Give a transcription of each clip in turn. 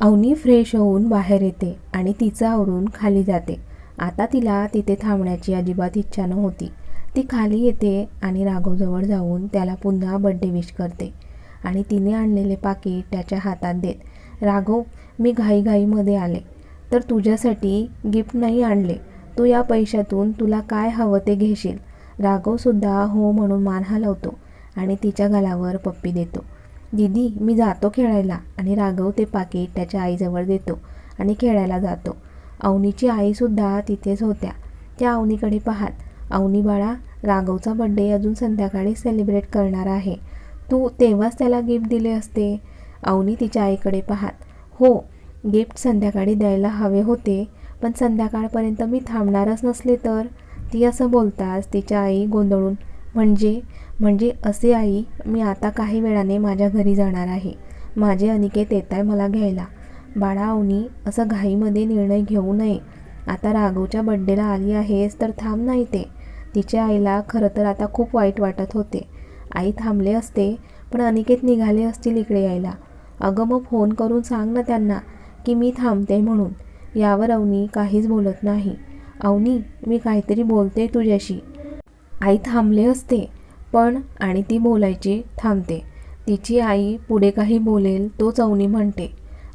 Avni fresh होऊन बाहेर येते आणि तिचं आवरून खाली जाते. आता तिला तिथे थांबण्याची अजिबात इच्छा नव्हती. ती खाली येते आणि राघवजवळ जाऊन त्याला पुन्हा बड्डे विश करते आणि तिने आणलेले पाकिट त्याच्या हातात देत राघव मी घाईघाईमध्ये आले. तर तुझ्यासाठी गिफ्ट नाही आणले. तू या पैशातून तुला काय हवं ते घेशील. राघवसुद्धा हो म्हणून मान हलवतो आणि तिच्या गालावर पप्पी देतो. दीदी मी जातो खेळायला आणि राघव ते पाकिट त्याच्या आईजवळ देतो आणि खेळायला जातो. अवनीची आईसुद्धा तिथेच होत्या. त्या अवनीकडे पाहात अवनी बाळा राघवचा बड्डे अजून संध्याकाळी सेलिब्रेट करणार आहे. तू तेव्हाच त्याला गिफ्ट दिले असते. अवनी तिच्या आईकडे पाहात हो गिफ्ट संध्याकाळी द्यायला हवे होते पण संध्याकाळपर्यंत मी थांबणारच नसले तर? ती असं बोलताच तिच्या आई गोंधळून म्हणजे म्हणजे असे आई मी आता काही वेळाने माझ्या घरी जाणार आहे. माझे अनिकेत येत आहे मला घ्यायला. बाळा अवनी असं घाईमध्ये निर्णय घेऊ नये. आता राघवच्या बड्डेला आली आहेस तर थांब नाही ते तिच्या आईला खरं तर आता खूप वाईट वाटत होते. आई थांबले असते पण अनिकेत निघाले असतील इकडे यायला. अगं मग फोन करून सांग ना त्यांना की मी थांबते म्हणून. यावर अवनी काहीच बोलत नाही. अवनी मी काहीतरी बोलते तुझ्याशी. आई थांबले असते. पण आणि ती बोलायची थांबते. तिची आई पुढे काही बोलेल तोच अवनी म्हणते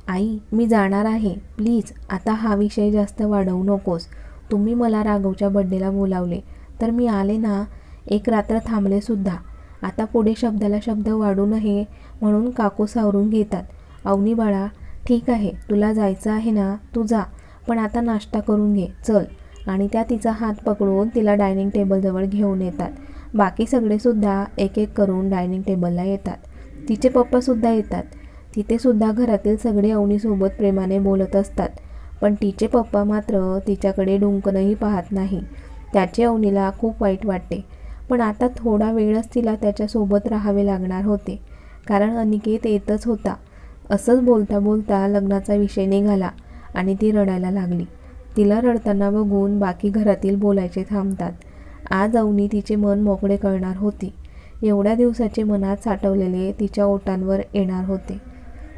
आई मी जाणार आहे. प्लीज आता हा विषय जास्त वाढवू नकोस. तुम्ही मला राघवच्या बड्डेला बोलावले तर मी आले ना एक रात्र थांबले सुद्धा. आता पुढे शब्दाला शब्द वाढू नये म्हणून काकू सावरून घेतात. अवनी बाळा ठीक आहे तुला जायचं आहे ना तू जा पण आता नाश्ता करून घे चल. आणि त्या तिचा हात पकडून तिला डायनिंग टेबलजवळ घेऊन येतात. बाकी सगळेसुद्धा एक एक करून डायनिंग टेबलला येतात. तिचे पप्पासुद्धा येतात. तिथेसुद्धा घरातील सगळे अवनीसोबत प्रेमाने बोलत असतात. पण तिचे पप्पा मात्र तिच्याकडे डुंकनही पाहत नाही. त्याचे अवनीला खूप वाईट वाटते. पण आता थोडा वेळच तिला त्याच्यासोबत राहावे लागणार होते. कारण अनिकेत येतच होता. असंच बोलता बोलता लग्नाचा विषय निघाला आणि ती रडायला लागली. तिला रडताना बघून बाकी घरातील बोलायचे थांबतात. आज अवनी तिचे मन मोकळे करणार होती. एवढ्या दिवसाचे मनात साठवलेले तिच्या ओटांवर येणार होते.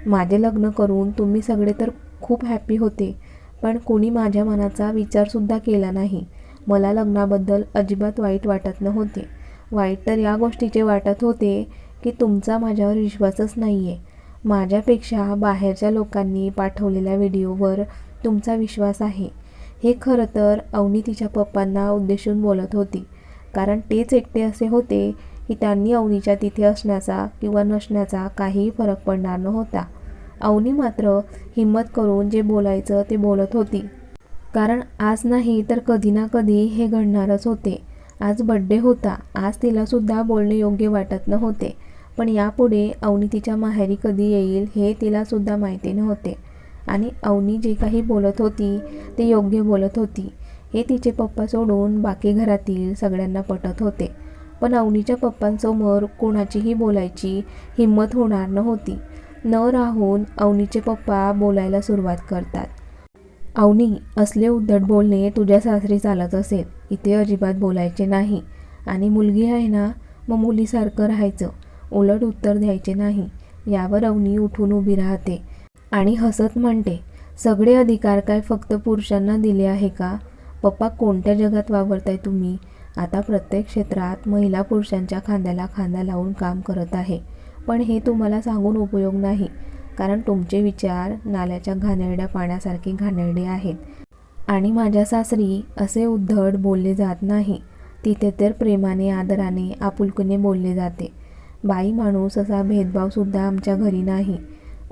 माझे लग्न करून तुम्ही सगळे तर खूप हॅपी होते पण कोणी माझ्या मनाचा विचारसुद्धा केला नाही. मला लग्नाबद्दल अजिबात वाईट वाटत नव्हते. वाईट तर या गोष्टीचे वाटत होते की तुमचा माझ्यावर विश्वासच नाही आहे माझ्यापेक्षा बाहेरच्या लोकांनी पाठवलेल्या व्हिडिओवर तुमचा विश्वास आहे. हे खरं तर अवनी तिच्या पप्पांना उद्देशून बोलत होती. कारण तेच एकटे असे होते की त्यांनी अवनीच्या तिथे असण्याचा किंवा नसण्याचा काहीही फरक पडणार नव्हता. अवनी मात्र हिंमत करून जे बोलायचं ते बोलत होती. कारण आज नाही तर कधी ना कधी हे घडणारच होते. आज बड्डे होता. आज तिलासुद्धा बोलणे योग्य वाटत नव्हते. पण यापुढे अवनी तिच्या माहेरी कधी येईल हे तिलासुद्धा माहिती नव्हते. आणि अवनी जे काही बोलत होती ते योग्य बोलत होती. हे तिचे पप्पा सोडून बाकी घरातील सगळ्यांना पटत होते. पण अवनीच्या पप्पांसमोर कोणाचीही बोलायची हिंमत होणार नव्हती. न राहून अवनीचे पप्पा बोलायला सुरुवात करतात. अवनी असले उद्धट बोलणे तुझ्या सासरी चालत असेल. इथे अजिबात बोलायचे नाही. आणि मुलगी आहे ना मग मुलीसारखं राहायचं. उलट उत्तर द्यायचे नाही. यावर अवनी उठून उभी राहते. आणि हसत म्हणते सगळे अधिकार काय फक्त पुरुषांना दिले आहे का? पप्पा कोणत्या जगात वावरताय तुम्ही? आता प्रत्येक क्षेत्रात महिला पुरुषांच्या खांद्याला खांदा लावून काम करत आहे. पण हे तुम्हाला सांगून उपयोग नाही कारण तुमचे विचार नाल्याच्या घाणेरड्या पाण्यासारखे घाणेरडे आहेत. आणि माझ्या सासरी असे उद्धट बोलले जात नाही. तिथे तर प्रेमाने आदराने आपुलकीने बोलले जाते. बाई माणूस असा भेदभावसुद्धा आमच्या घरी नाही.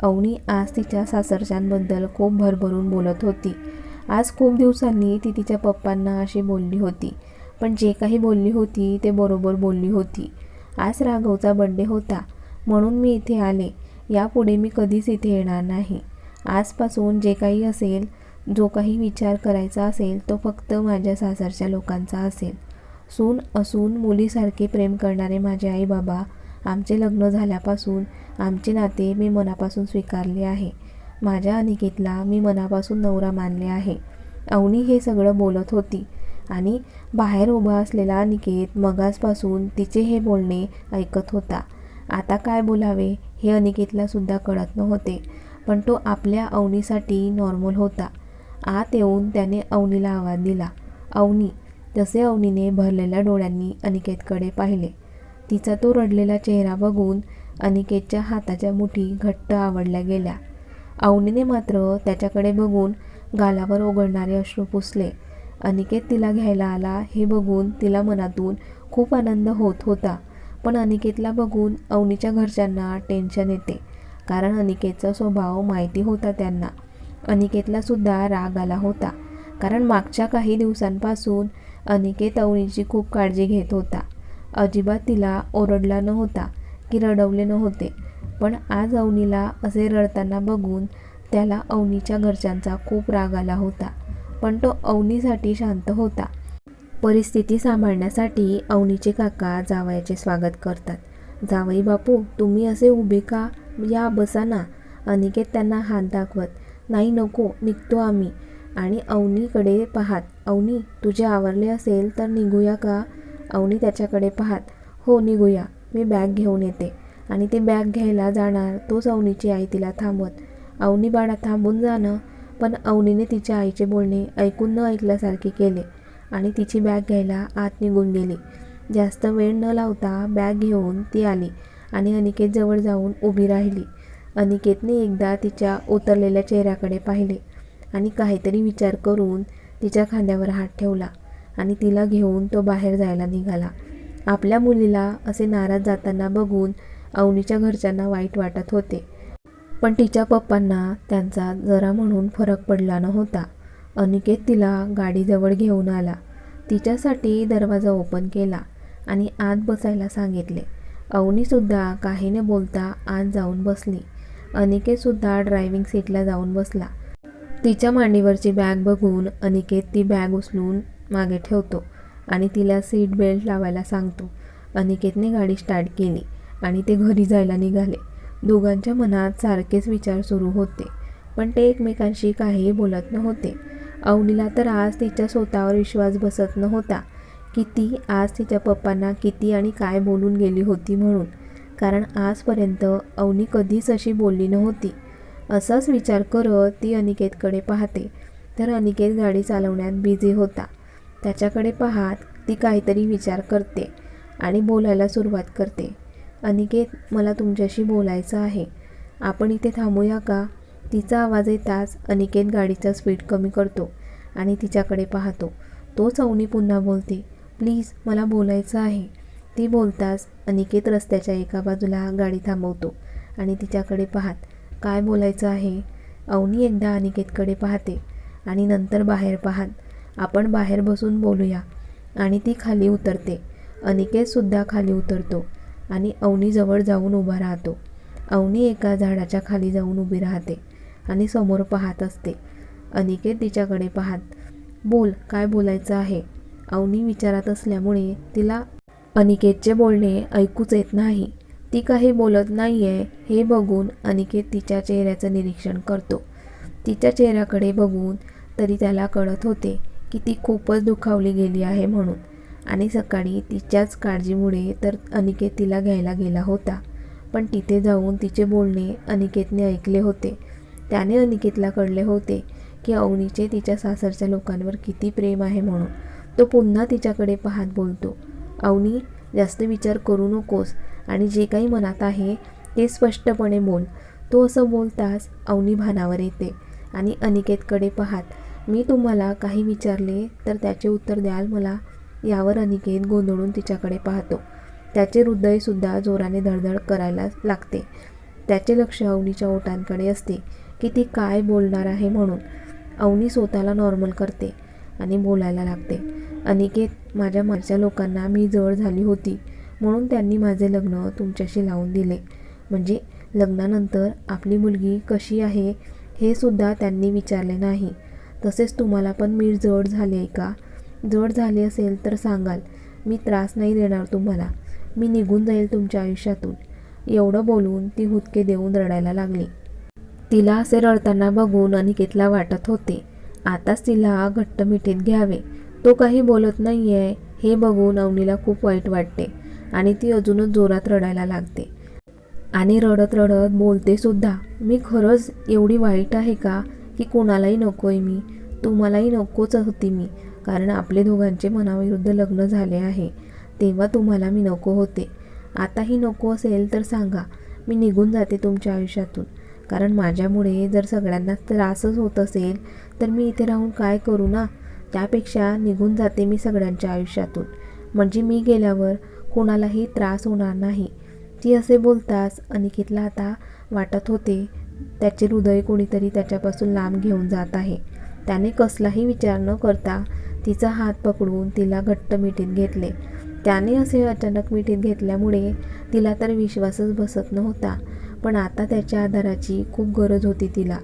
अवनी आज तिच्या सासरच्यांबद्दल खूप भरभरून बोलत होती. आज खूप दिवसांनी ती तिच्या पप्पांना अशी बोलली होती. पण जे काही बोलली होती ते बरोबर बोलली होती. आज राघवचा बड्डे होता. म्हणून मी इथे आले. यापुढे मी कधीच इथे येणार नाही. आजपासून जे काही असेल जो काही विचार करायचा असेल तो फक्त माझ्या सासरच्या लोकांचा असेल. सून असून मुलीसारखे प्रेम करणारे माझे आई बाबा आमचे लग्न झाल्यापासून आमचे नाते मी मनापासून स्वीकारले आहे. माझ्या अनिकेतला मी मनापासून नवरा मानले आहे. अवनी हे सगळं बोलत होती आणि बाहेर उभा असलेला अनिकेत मगासपासून तिचे हे बोलणे ऐकत होता. आता काय बोलावे हे अनिकेतला सुद्धा कळत नव्हते पण तो आपल्या अवनीसाठी नॉर्मल होता. आत येऊन त्याने अवनीला आवाज दिला. अवनी तसे अवनीने भरलेल्या डोळ्यांनी अनिकेतकडे पाहिले. तिचा तो रडलेला चेहरा बघून अनिकेतच्या हाताच्या मुठी घट्ट आवडल्या गेल्या. अवनीने मात्र त्याच्याकडे बघून गालावर ओघळणारे अश्रू पुसले. अनिकेत तिला घ्यायला आला हे बघून तिला मनातून खूप आनंद होत होता. पण अनिकेतला बघून अवनीच्या घरच्यांना टेन्शन येते कारण अनिकेतचा स्वभाव माहिती होता त्यांना. अनिकेतला सुद्धा राग आला होता कारण मागच्या काही दिवसांपासून अनिकेत अवनीची खूप काळजी घेत होता. अजिबात तिला ओरडला नव्हता की रडवले नव्हते. पण आज अवनीला असे रडताना बघून त्याला अवनीच्या घरच्यांचा खूप राग आला होता. पण तो अवनीसाठी शांत होता. परिस्थिती सांभाळण्यासाठी अवनीचे काका जावयाचे स्वागत करतात. जावई बापू तुम्ही असे उभे का? या बसा ना अनिकेत त्यांना हात दाखवत नाही नको निघतो आम्ही. आणि अवनीकडे पाहात अवनी तुझे आवरले असेल तर निघूया का? अवनी त्याच्याकडे पाहात हो निघूया. मी बॅग घेऊन येते. आणि ती बॅग घ्यायला जाणार तोच अवनीची आई तिला थांबवत. अवनी बाळा थांबून जाणं पण अवनीने तिच्या आईचे बोलणे ऐकून न ऐकल्यासारखे केले आणि तिची बॅग घ्यायला आत निघून गेली. जास्त वेळ न लावता बॅग घेऊन ती आली आणि अनिकेत जवळ जाऊन उभी राहिली. अनिकेतने एकदा तिच्या उतरलेल्या चेहऱ्याकडे पाहिले आणि काहीतरी विचार करून तिच्या खांद्यावर हात ठेवला. आणि तिला घेऊन तो बाहेर जायला निघाला. आपल्या मुलीला असे नाराज जाताना बघून अवनीच्या घरच्यांना वाईट वाटत होते. पण तिच्या पप्पांना त्यांचा जरा म्हणून फरक पडला नव्हता. अनिकेत तिला गाडीजवळ घेऊन आला. तिच्यासाठी दरवाजा ओपन केला आणि आत बसायला सांगितले. अवनीसुद्धा काही न बोलता आत जाऊन बसली. अनिकेतसुद्धा ड्रायव्हिंग सीटला जाऊन बसला. तिच्या मांडीवरची बॅग बघून अनिकेत ती बॅग उचलून मागे ठेवतो आणि तिला सीट बेल्ट लावायला सांगतो. अनिकेतने गाडी स्टार्ट केली आणि ते घरी जायला निघाले. दोघांच्या मनात सारखेच विचार सुरू होते पण ते एकमेकांशी काहीही बोलत नव्हते. अवनीला तर आज तिच्या स्वतःवर विश्वास बसत नव्हता की ती आज तिच्या पप्पांना किती आणि काय बोलून गेली होती म्हणून. कारण आजपर्यंत अवनी कधीच अशी बोलली नव्हती. असाच विचार करत ती अनिकेतकडे पाहते. तर अनिकेत गाडी चालवण्यात बिझी होता. त्याच्याकडे पाहात ती काहीतरी विचार करते आणि बोलायला सुरुवात करते. अनिकेत मला तुमच्याशी बोलायचं आहे. आपण इथे थांबूया का? तिचा आवाज येताच अनिकेत गाडीचा स्पीड कमी करतो आणि तिच्याकडे पाहतो. तोच अवनी पुन्हा बोलते प्लीज मला बोलायचं आहे. ती बोलताच अनिकेत रस्त्याच्या एका बाजूला गाडी थांबवतो आणि तिच्याकडे पाहत काय बोलायचं आहे? अवनी एकदा अनिकेतकडे पाहते आणि नंतर बाहेर पाहत आपण बाहेर बसून बोलूया. आणि ती खाली उतरते. अनिकेतसुद्धा खाली उतरतो आणि अवनीजवळ जाऊन उभा राहतो. अवनी एका झाडाच्या खाली जाऊन उभी राहते आणि समोर पाहत असते. अनिकेत तिच्याकडे पाहत बोल काय बोलायचं आहे? अवनी विचारात असल्यामुळे तिला अनिकेतचे बोलणे ऐकूच येत नाही. ती काही बोलत नाही आहे हे बघून अनिकेत तिच्या चेहऱ्याचं निरीक्षण करतो. तिच्या चेहऱ्याकडे बघून तरी त्याला कळत होते की ती खूपच दुखावली गेली आहे म्हणून. आणि सकाळी तिच्याच काळजीमुळे तर अनिकेत तिला घ्यायला गेला होता. पण तिथे जाऊन तिचे बोलणे अनिकेतने ऐकले होते. त्याने अनिकेतला कळले होते की अवनीचे तिच्या सासरच्या लोकांवर किती प्रेम आहे म्हणून. तो पुन्हा तिच्याकडे पाहत बोलतो अवनी जास्त विचार करू नकोस आणि जे काही मनात आहे ते स्पष्टपणे बोल. तो असं बोलताच अवनी भानावर येते आणि अनिकेतकडे पाहात मी तुम्हाला काही विचारले तर त्याचे उत्तर द्याल मला. यावर अनिकेत गोंधळून तिच्याकडे पाहतो. त्याचे हृदयसुद्धा जोराने धडधड करायला लागते. त्याचे लक्ष अवनीच्या ओटांकडे असते की ती काय बोलणार आहे म्हणून. अवनी स्वतःला नॉर्मल करते आणि बोलायला लागते. अनिकेत माझ्या मागच्या लोकांना मी जवळ झाली होती म्हणून त्यांनी माझे लग्न तुमच्याशी लावून दिले. म्हणजे लग्नानंतर आपली मुलगी कशी आहे हे सुद्धा त्यांनी विचारले नाही. तसेच तुम्हाला पण मी जड झाले आहे का? जड झाले असेल तर सांगाल. मी त्रास नाही देणार तुम्हाला. मी निघून जाईल तुमच्या आयुष्यातून. एवढं बोलून ती हुदके देऊन रडायला लागली. तिला असे रडताना बघून अनिकेतला वाटत होते. आताच तिला घट्ट मिठीत घ्यावे. तो काही बोलत नाही आहे हे बघून अवनीला खूप वाईट वाटते आणि ती अजूनच जोरात रडायला लागते. आणि रडत रडत बोलते सुद्धा मी खरंच एवढी वाईट आहे का? की कोणालाही नको आहे मी तुम्हालाही नकोच होती मी कारण आपले दोघांचे मनाविरुद्ध लग्न झाले आहे. तेव्हा तुम्हाला मी नको होते. आताही नको असेल तर सांगा मी निघून जाते तुमच्या आयुष्यातून. कारण माझ्यामुळे जर सगळ्यांना त्रासच होत असेल तर मी इथे राहून काय करू ना? त्यापेक्षा निघून जाते मी सगळ्यांच्या आयुष्यातून. म्हणजे मी गेल्यावर कोणालाही त्रास होणार नाही. ती असे बोलताच अनिकेतला आता वाटत होते त्याचे हृदय कोणीतरी त्याच्यापासून लांब घेऊन जात आहे. त्याने कसलाही विचार न करता तिचा हात पकडून तिला घट्ट मिठीत घेतले. त्याने असे अचानक मिठीत घेतल्यामुळे तिला तर विश्वासच बसत नव्हता पण आता त्याच्या आधाराची खूप गरज होती तिला.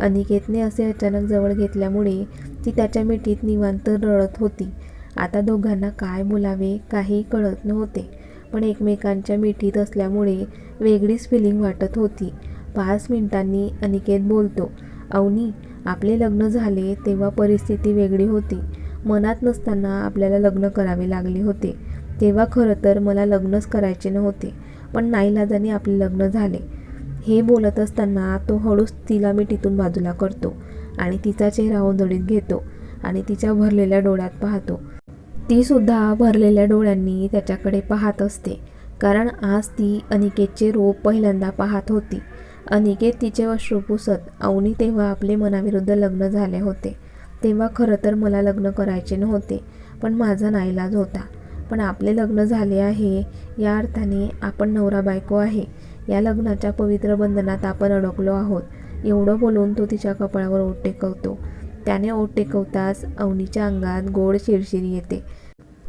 अनिकेतने असे अचानक जवळ घेतल्यामुळे ती त्याच्या मिठीत निवांत रडत होती. आता दोघांना काय बोलावे काही कळत नव्हते पण एकमेकांच्या मिठीत असल्यामुळे वेगळीच फिलिंग वाटत होती. पाच मिनिटांनी अनिकेत बोलतो अवनी आपले लग्न झाले तेव्हा परिस्थिती वेगळी होती. मनात नसताना आपल्याला लग्न करावे लागले होते. तेव्हा खरं तर मला लग्नच करायचे नव्हते पण नाईलाजाने आपले लग्न झाले. हे बोलत असताना तो हळूच तिला मिठीतून बाजूला करतो आणि तिचा चेहरा ओंजळीत घेतो आणि तिच्या भरलेल्या डोळ्यात पाहतो. तीसुद्धा भरलेल्या डोळ्यांनी त्याच्याकडे पाहत असते कारण आज ती अनिकेतचे रोप पहिल्यांदा पाहत होती. अनिकेत तिचे अश्रू पुसत अवनी तेव्हा आपले मनाविरुद्ध लग्न झाले होते. तेव्हा खरं तर मला लग्न करायचे नव्हते पण माझा नाईलाज होता. पण आपले लग्न झाले आहे या अर्थाने आपण नवरा बायको आहे. या लग्नाच्या पवित्र बंधनात आपण अडकलो आहोत. एवढं बोलून तो तिच्या कपाळावर ओट टेकवतो. त्याने ओट टेकवताच अवनीच्या अंगात गोड शिरशिरी येते.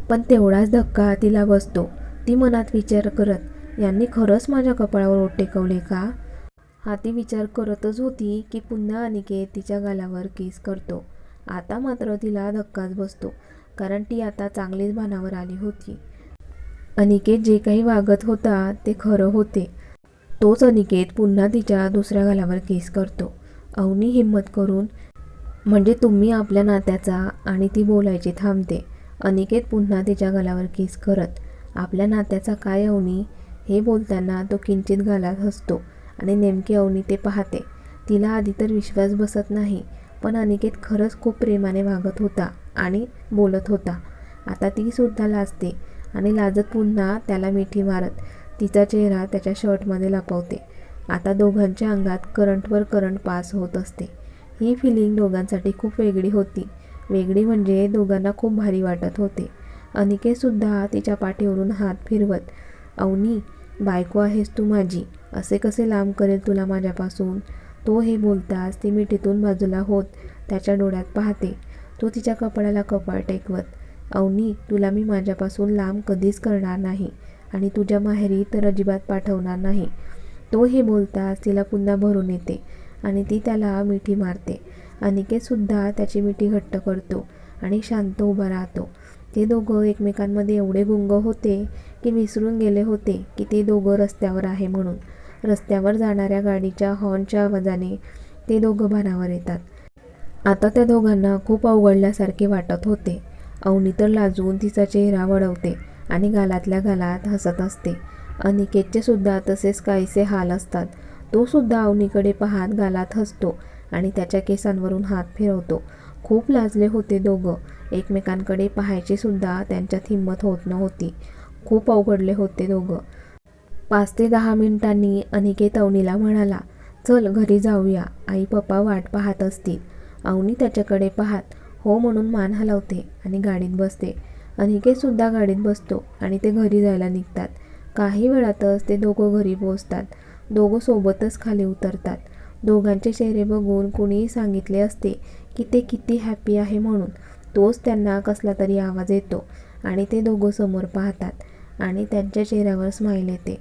पण तेवढाच धक्का तिला बसतो. ती मनात विचार करत यांनी खरंच माझ्या कपाळावर ओट टेकवले का? हा ती विचार करतच होती की पुन्हा अनिकेत तिच्या गालावर केस करतो. आता मात्र तिला धक्काच बसतो कारण ती आता चांगलीच भानावर आली होती. अनिकेत जे काही वागत होता ते खरं होते. तोच अनिकेत पुन्हा तिच्या दुसऱ्या गालावर केस करतो. अवनी हिंमत करून म्हणजे तुम्ही आपल्या नात्याचा आणि ती बोलायची थांबते. अनिकेत पुन्हा तिच्या गालावर केस करत आपल्या नात्याचा काय अवनी? हे बोलताना तो किंचित गालात हसतो. आणि नेमके अवनी ते पाहते. तिला आधी तर विश्वास बसत नाही पण अनिकेत खरंच खूप प्रेमाने वागत होता आणि बोलत होता. आता ती सुद्धा लाजते आणि लाजत पुन्हा त्याला मिठी मारत तिचा चेहरा त्याच्या शर्टमध्ये लपवते. आता दोघांच्या अंगात करंटवर करंट पास होत असते. ही फिलिंग दोघांसाठी खूप वेगळी होती. वेगळी म्हणजे दोघांना खूप भारी वाटत होते. अनिकेतसुद्धा तिच्या पाठीवरून हात फिरवत अवनी बायको आहेस तू माझी. असे कसे लांब करेल तुला माझ्यापासून? तो हे बोलताच ती मिठीतून बाजूला होत त्याच्या डोळ्यात पाहते. तो तिच्या कपाळाला कपाळ टेकवत अवनी तुला मी माझ्यापासून लांब कधीच करणार नाही आणि तुझ्या माहेरी तर अजिबात पाठवणार नाही. तो हे बोलताच तिला पुन्हा भरून येते आणि ती त्याला मिठी मारते. अनिकेतसुद्धा त्याची मिठी घट्ट करतो आणि शांत उभा राहतो. ते दोघं एकमेकांमध्ये एवढे गुंग होते की विसरून गेले होते की ते दोघं रस्त्यावर आहे म्हणून. रस्त्यावर जाणाऱ्या गाडीच्या हॉर्नच्या आवाजाने ते दोघं भानावर येतात. आता त्या दोघांना खूप अवघडल्यासारखे वाटत होते. अवनी तर लाजून तिचा चेहरा वळवते आणि गालातल्या गालात हसत असते. अनिकेतचे सुद्धा तसेच काहीसे हाल असतात. तो सुद्धा अवनीकडे पाहत गालात हसतो आणि त्याच्या केसांवरून हात फिरवतो. खूप लाजले होते दोघं. एकमेकांकडे पाहायची सुद्धा त्यांच्यात हिंमत होत नव्हती. खूप अवघडले होते दोघं. पाच ते दहा मिनिटांनी अनिकेत अवनीला म्हणाला चल घरी जाऊया. आई पप्पा वाट पाहत असतील. अवनी त्याच्याकडे पाहत हो म्हणून मान हलवते आणि गाडीत बसते. अनिकेतसुद्धा गाडीत बसतो आणि ते घरी जायला निघतात. काही वेळातच ते दोघं घरी पोहोचतात. दोघं सोबतच खाली उतरतात. दोघांचे चेहरे बघून कुणीही सांगितले असते की ते किती हॅपी आहे म्हणून. तोच त्यांना कसला तरी आवाज येतो आणि ते दोघं समोर पाहतात आणि त्यांच्या चेहऱ्यावर स्माईल येते.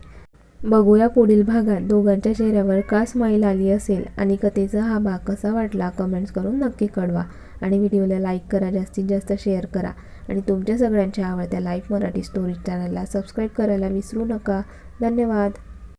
बघूया पुढील भागात दोघांच्या चेहऱ्यावर का स्माईल आली असेल आणि कथेचा हा भाग कसा वाटला कमेंट्स करून नक्की कळवा आणि व्हिडिओला लाईक करा जास्तीत जास्त शेअर करा आणि तुमच्या सगळ्यांच्या आवडत्या लाईफ मराठी स्टोरीज चॅनलला सबस्क्राईब करायला विसरू नका. धन्यवाद.